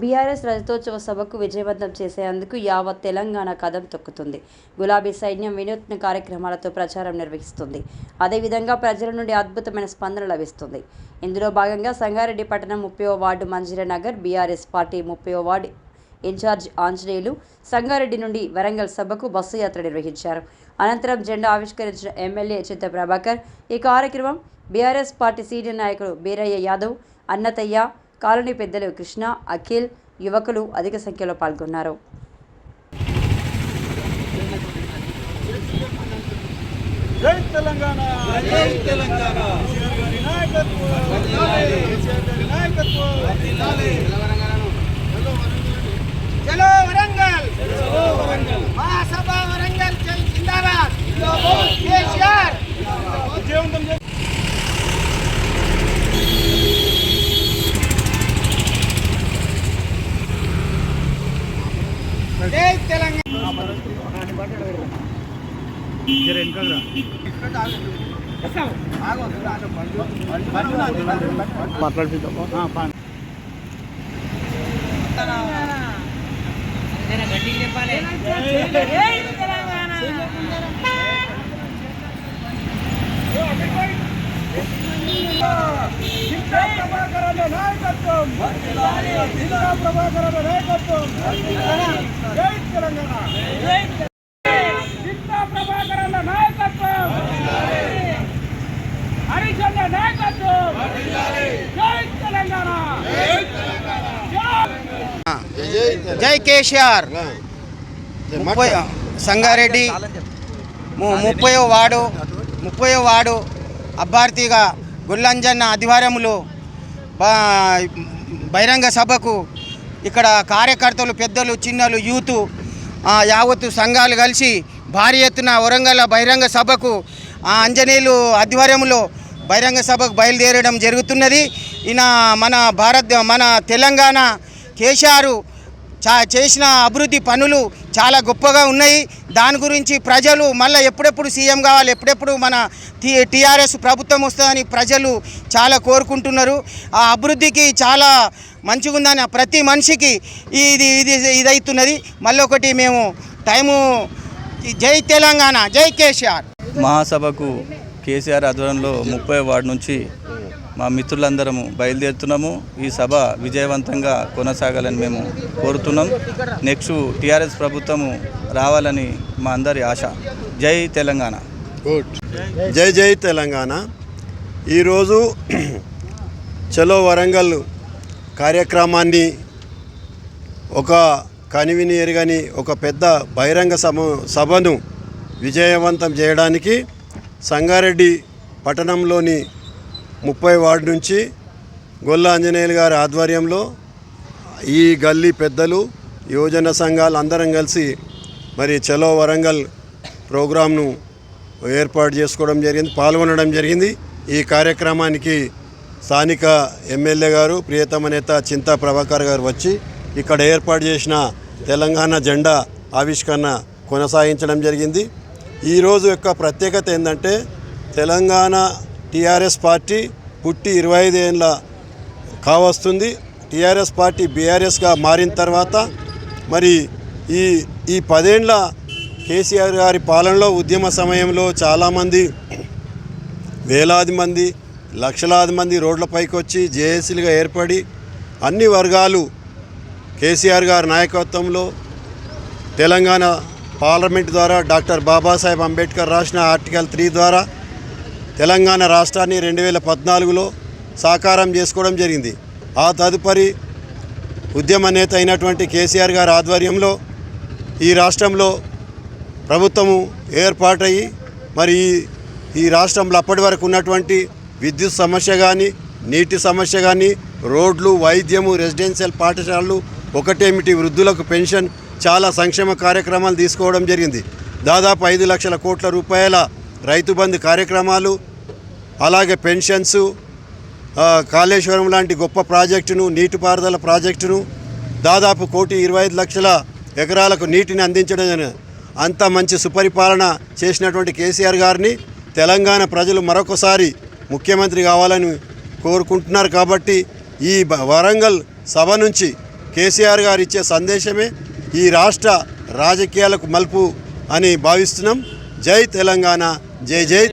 BRS రజతోత్సవ సభకు విజయవంతం చేసేందుకు యావత్ తెలంగాణ కదం తొక్కుతుంది. గులాబీ సైన్యం వినూత్న కార్యక్రమాలతో ప్రచారం నిర్వహిస్తుంది. అదేవిధంగా ప్రజల నుండి అద్భుతమైన స్పందన లభిస్తుంది. ఇందులో భాగంగా సంగారెడ్డి పట్టణం ముప్పై ward Manjira Nagar BRS party ముప్పై వార్డు ఇన్ఛార్జ్ ఆంజనేయులు సంగారెడ్డి నుండి వరంగల్ సభకు బస్సు యాత్ర నిర్వహించారు. అనంతరం జెండా ఆవిష్కరించిన ఎమ్మెల్యే చింత ప్రభాకర్ ఈ కార్యక్రమం బీఆర్ఎస్ పార్టీ సీనియర్ నాయకుడు బీరయ్య యాదవ్ అన్నతయ్య కాలనీ పెద్దలు కృష్ణ అఖిల్ యువకులు అధిక సంఖ్యలో పాల్గొన్నారు. జై తెలంగాణ! జై తెలంగాణ! నాయకత్వం కేసీఆర్ గారి నాయకత్వం చలో వరంగల్! మహాసభ వరంగల్! జై జిందాబాద్ కేసీఆర్ విజయవంతం చేసి జై తెలంగాణ ప్రభాకరన్న నాయకత్వం జిల్లా ప్రభాకరన్న నాయకత్వం తెలంగాణ జిల్లా ప్రభాకరన్న నాయకత్వం హరిచంద్ర నాయకత్వం జై తెలంగాణ జై కేసీఆర్. ముప్పై సంగారెడ్డి ముప్పై వార్డు ముప్పై వార్డు అభ్యర్థిగా గుల్లంజన్న ఆధ్వర్యంలో బహిరంగ సభకు ఇక్కడ కార్యకర్తలు పెద్దలు చిన్నలు యూత్ యావత్తు సంఘాలు కలిసి భారీ ఎత్తున వరంగల్ బహిరంగ సభకు ఆ, ఆంజనేయులు ఆధ్వర్యంలో బహిరంగ సభకు బయలుదేరడం జరుగుతున్నది. ఈయన మన భారత్ మన తెలంగాణ కేసీఆర్ చా చేసిన అభివృద్ధి పనులు చాలా గొప్పగా ఉన్నాయి. దాని గురించి ప్రజలు మళ్ళీ ఎప్పుడెప్పుడు సీఎం కావాలి ఎప్పుడెప్పుడు మన టీ టీఆర్ఎస్ ప్రభుత్వం వస్తుందని ప్రజలు చాలా కోరుకుంటున్నారు. ఆ అభివృద్ధికి చాలా మంచిగా ఉందని ప్రతి మనిషికి ఇది ఇది ఇదవుతున్నది మళ్ళీ ఒకటి మేము టైము జై తెలంగాణ జై కేసీఆర్. మహాసభకు కేసీఆర్ ఆధ్వర్యంలో ముప్పై వార్డు నుంచి మా మిత్రులందరము బయలుదేరుతున్నాము. ఈ సభ విజయవంతంగా కొనసాగాలని మేము కోరుతున్నాం. నెక్స్ట్ టీఆర్ఎస్ ప్రభుత్వము రావాలని మా అందరి ఆశ. జై తెలంగాణ. గుడ్. జై జై తెలంగాణ. ఈరోజు చలో వరంగల్ కార్యక్రమాన్ని ఒక కనివిని ఎరగని ఒక పెద్ద బహిరంగ సభ సభను విజయవంతం చేయడానికి సంగారెడ్డి పట్టణంలోని ముప్పై వార్డు నుంచి గొల్ల ఆంజనేయులు గారి ఆధ్వర్యంలో ఈ గల్లీ పెద్దలు యువజన సంఘాలు అందరం కలిసి మరి చలో వరంగల్ ప్రోగ్రాంను ఏర్పాటు చేసుకోవడం జరిగింది పాల్గొనడం జరిగింది. ఈ కార్యక్రమానికి స్థానిక ఎమ్మెల్యే గారు ప్రియతమ నేత చింతా ప్రభాకర్ గారు వచ్చి ఇక్కడ ఏర్పాటు చేసిన తెలంగాణ జెండా ఆవిష్కరణ కొనసాగించడం జరిగింది. ఈరోజు యొక్క ప్రత్యేకత ఏంటంటే తెలంగాణ టీఆర్ఎస్ పార్టీ పుట్టి ఇరవై ఐదేళ్ళ కావస్తుంది. టీఆర్ఎస్ పార్టీ బీఆర్ఎస్గా మారిన తర్వాత మరి ఈ ఈ పదేండ్ల కేసీఆర్ గారి పాలనలో ఉద్యమ సమయంలో చాలామంది వేలాది మంది లక్షలాది మంది రోడ్లపైకి వచ్చి జేఏసీలుగా ఏర్పడి అన్ని వర్గాలు కేసీఆర్ గారి నాయకత్వంలో తెలంగాణ పార్లమెంట్ ద్వారా డాక్టర్ బాబాసాహెబ్ అంబేద్కర్ రాసిన ఆర్టికల్ త్రీ ద్వారా తెలంగాణ రాష్ట్రాన్ని రెండు వేల పద్నాలుగులో సాకారం చేసుకోవడం జరిగింది. ఆ తదుపరి ఉద్యమ నేత అయినటువంటి కేసీఆర్ గారి ఆధ్వర్యంలో ఈ రాష్ట్రంలో ప్రభుత్వము ఏర్పాటయ్యి మరి ఈ- ఈ రాష్ట్రంలో అప్పటి వరకు ఉన్నటువంటి విద్యుత్ సమస్య కానీ నీటి సమస్య కానీ రోడ్లు వైద్యము రెసిడెన్షియల్ పాఠశాలలు ఒకటేమిటి వృద్ధులకు పెన్షన్ చాలా సంక్షేమ కార్యక్రమాలు తీసుకోవడం జరిగింది. దాదాపు ఐదు లక్షల కోట్ల రూపాయల రైతు బంధు కార్యక్రమాలు అలాగే పెన్షన్స్ కాళేశ్వరం లాంటి గొప్ప ప్రాజెక్టును నీటిపారుదల ప్రాజెక్టును దాదాపు కోటి ఇరవై ఐదు లక్షల ఎకరాలకు నీటిని అందించడం అంత మంచి సుపరిపాలన చేసినటువంటి కేసీఆర్ గారిని తెలంగాణ ప్రజలు మరొకసారి ముఖ్యమంత్రి కావాలని కోరుకుంటున్నారు కాబట్టి ఈ వరంగల్ సభ నుంచి కేసీఆర్ గారు ఇచ్చే సందేశమే ఈ రాష్ట్ర రాజకీయాలకు మలుపు అని భావిస్తున్నాం. జై తెలంగాణ జై జై